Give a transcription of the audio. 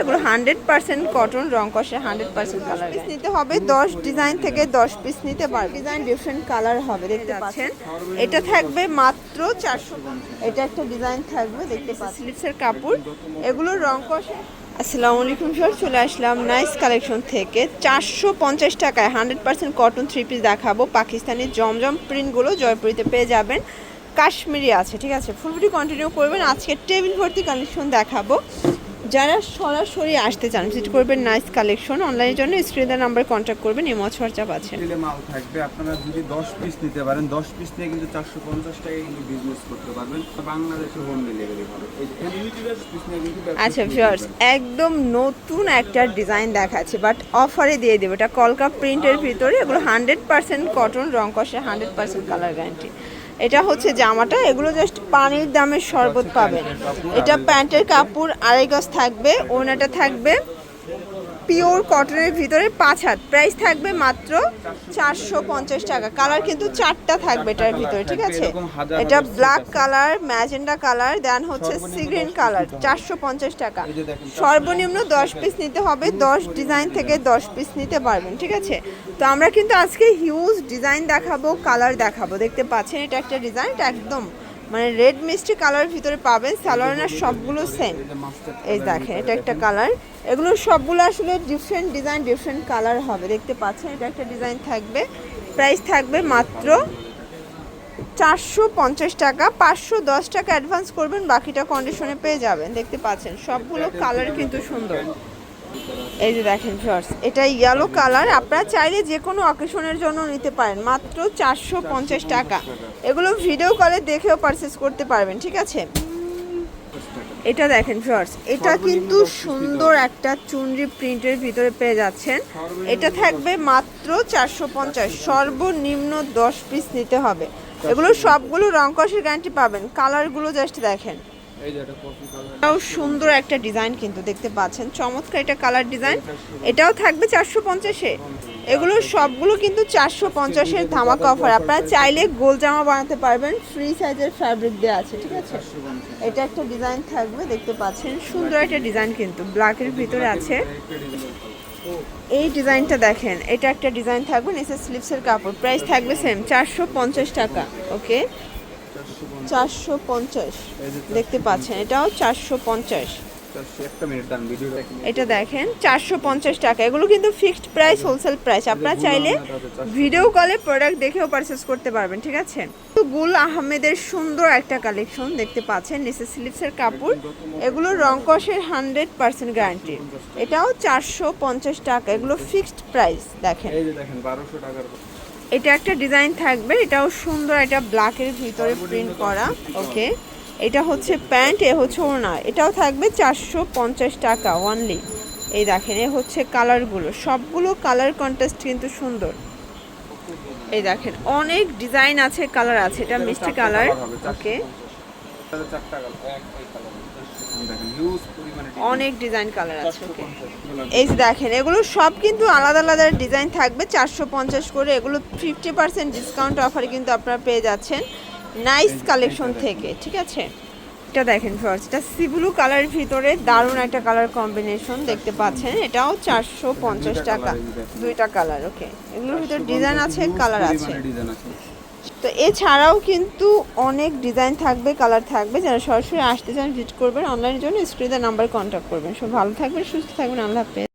এগুলো hundred percent cotton রং কষে hundred percent colour piece নিতে হবে দশ ডিজাইন থেকে দশ পিস নিতে পারবে। ডিজাইন ডিফারেন্ট কালার হবে দেখতে পাচ্ছেন? এটা থাকবে মাত্র চারশো এটা একটা ডিজাইন থাকবে দেখতে পাচ্ছেন। স্লিপসের কাপড়। এগুলো রং কষে। আসসালামু আলাইকুম স্যার চলে আসলাম নাইস কালেকশন থেকে। চারশো পঞ্চাশ টাকায় hundred percent cotton three piece দেখাবো। পাকিস্তানি জমজম প্রিন্টগুলো জয়পুরিতে পেয়ে যাবেন। কাশ্মীরি আছে ঠিক আছে? ফুল ভিডিও কন্টিনিউ করবেন। আজকে টেবিল ভর্তি কালেকশন দেখাবো। যারা সরাসরি আসতে চান ভিজিট করবেন নাইস কালেকশন অনলাইনের জন্য স্ক্রিনের নাম্বার কন্ট্যাক্ট করবেন ইমজ হোয়াটসঅ্যাপ আছে মাল থাকবে আপনারা যদি দশ পিস নিতে পারেন দশ পিস নিয়ে কিন্তু চারশো পঞ্চাশ টাকায় কিন্তু বিজনেস করতে পারবেন। বাংলাদেশে হোম ডেলিভারি হবে। আচ্ছা ভিউয়ার্স একদম নতুন একটা ডিজাইন দেখাচ্ছে বাট অফারে দিয়ে দেবে। এটা কলকা প্রিন্টের ভিতরে এগুলো হান্ড্রেড পার্সেন্ট কটন রং কষে হান্ড্রেড পার্সেন্ট কালার গ্যারান্টি এটা হচ্ছে জামাটা, এগুলো জাস্ট পানির দামের শরবত পাবে। এটা প্যান্টের কাপড়, আড়াই গজ থাকবে ওনাটা থাকবে। পিওর কটনের ভিতরে পাঁচ হাত। প্রাইস থাকবে মাত্র চারশো পঞ্চাশ টাকা। কালার কিন্তু চারটা থাকবে এটার ভিতরে ঠিক আছে? এটা black colour magenta colour then হচ্ছে সর্বনিম্ন সি গ্রিন 10 piece কালার চারশো পঞ্চাশ টাকা। সর্বনিম্ন দশ পিস নিতে হবে দশ ডিজাইন থেকে দশ পিস নিতে পারবেন ঠিক আছে? তো আমরা কিন্তু আজকে হিউজ ডিজাইন দেখাবো কালার দেখাবো দেখতে পাচ্ছেন? এটা একটা ডিজাইন এটা একদম মানে রেড মিষ্টি কালার ভিতরে পাবেন সালোয়ার সবগুলো সেম এই দেখেন, এটা একটা কালার এগুলো সবগুলো আসলে ডিফারেন্ট ডিজাইন ডিফারেন্ট কালার হবে। দেখতে পাচ্ছেন, এটা একটা ডিজাইন থাকবে। প্রাইস থাকবে মাত্র চারশো পঞ্চাশ টাকা। পাঁচশো দশ টাকা অ্যাডভান্স করবেন, বাকিটা কন্ডিশনে পেয়ে যাবেন। দেখতে পাচ্ছেন, সবগুলো কালার কিন্তু সুন্দর। এই যে দেখেন শর্টস এটা ইয়েলো কালার আপনারা চাইলে যে কোনো অকেশনের জন্য নিতে পারেন মাত্র চারশো পঞ্চাশ টাকা। এগুলো ভিডিও কলে দেখেও পারচেস করতে পারবেন ঠিক আছে? এটা দেখেন শর্টস এটা কিন্তু সুন্দর একটা চুনরি প্রিন্টের ভিতরে পেয়ে যাচ্ছেন। এটা থাকবে মাত্র চারশো পঞ্চাশ সর্বনিম্ন দশ পিস নিতে হবে। এগুলো সবগুলো রং কষের গ্যারান্টি পাবেন। কালারগুলো জাস্ট দেখেন। এটাও সুন্দর একটা ডিজাইন কিন্তু দেখতে পাচ্ছেন। চমৎকার এটা কালার ডিজাইন এটাও থাকবে চারশো পঞ্চাশে। এগুলো সবগুলো কিন্তু চারশো পঞ্চাশের ধামাকা অফার আপনারা চাইলে গোল জামা বানাতে পারবেন। ফ্রি সাইজের ফ্যাব্রিক দেওয়া আছে, ঠিক আছে? এটা একটা ডিজাইন থাকবে, দেখতে পাচ্ছেন। সুন্দর একটা ডিজাইন কিন্তু ব্ল্যাকের ভিতরে আছে। এই ডিজাইনটা দেখেন, এটা একটা ডিজাইন থাকবে নিচে স্লিপসের কাপড়। প্রাইস থাকবে সেম চারশো পঞ্চাশ টাকা ওকে চারশো পঞ্চাশ। দেখতে পাচ্ছেন এটাও চারশো পঞ্চাশ। এটা দেখেন চারশো পঞ্চাশ টাকা। এগুলো কিন্তু ফিক্সড প্রাইস হোলসেল প্রাইস। আপনারা চাইলে ভিডিও কলে প্রোডাক্ট দেখেও পারচেস করতে পারবেন ঠিক আছে? তো গুল আহমেদের সুন্দর একটা কালেকশন দেখতে পাচ্ছেন নিচে স্লিপসের কাপড়। এগুলো রং কষের হান্ড্রেড পার্সেন্ট গ্যারান্টি এটাও চারশো পঞ্চাশ টাকা। এগুলো ফিক্সড প্রাইস দেখেন। এই যে দেখেন বারোশো টাকার এটা একটা ডিজাইন থাকবে, এটাও সুন্দর এটা ব্ল্যাকের ভিতরে প্রিন্ট করা, ওকে। এটা হচ্ছে প্যান্ট, এ হচ্ছে ওড়না, এটাও থাকবে চারশো পঞ্চাশ টাকা ওয়ানলি এই দেখেন, এ হচ্ছে কালারগুলো, সবগুলো কালার কন্টেস্ট কিন্তু সুন্দর। এই দেখেন, অনেক ডিজাইন আছে, কালার আছে, এটা মিষ্টি কালার, ওকে। অনেক ডিজাইন কালার আছে ওকে এই যে দেখেন এগুলো সব কিন্তু আলাদা আলাদা ডিজাইন থাকবে চারশো পঞ্চাশ করে। এগুলো ফিফটি পার্সেন্ট ডিসকাউন্ট অফারে কিন্তু আপনারা পেয়ে যাচ্ছেন নাইস কালেকশন থেকে ঠিক আছে? এটা দেখেন ফার্স্ট এটা সিব্লু কালারের ভিতরে দারুণ একটা কালার কম্বিনেশন দেখতে পাচ্ছেন। এটাও চারশো পঞ্চাশ টাকা। দুইটা কালার ওকে এগুলোর ভিতরে ডিজাইন আছে কালার আছে। তো এছাড়াও কিন্তু অনেক ডিজাইন থাকবে কালার থাকবে। যারা সরাসরি আসতে চান ভিজিট করবেন। অনলাইনের জন্য স্ক্রিনে নাম্বার কন্ট্যাক্ট করবেন। সব ভালো থাকবেন, সুস্থ থাকবেন। আল্লাহ হাফেজ।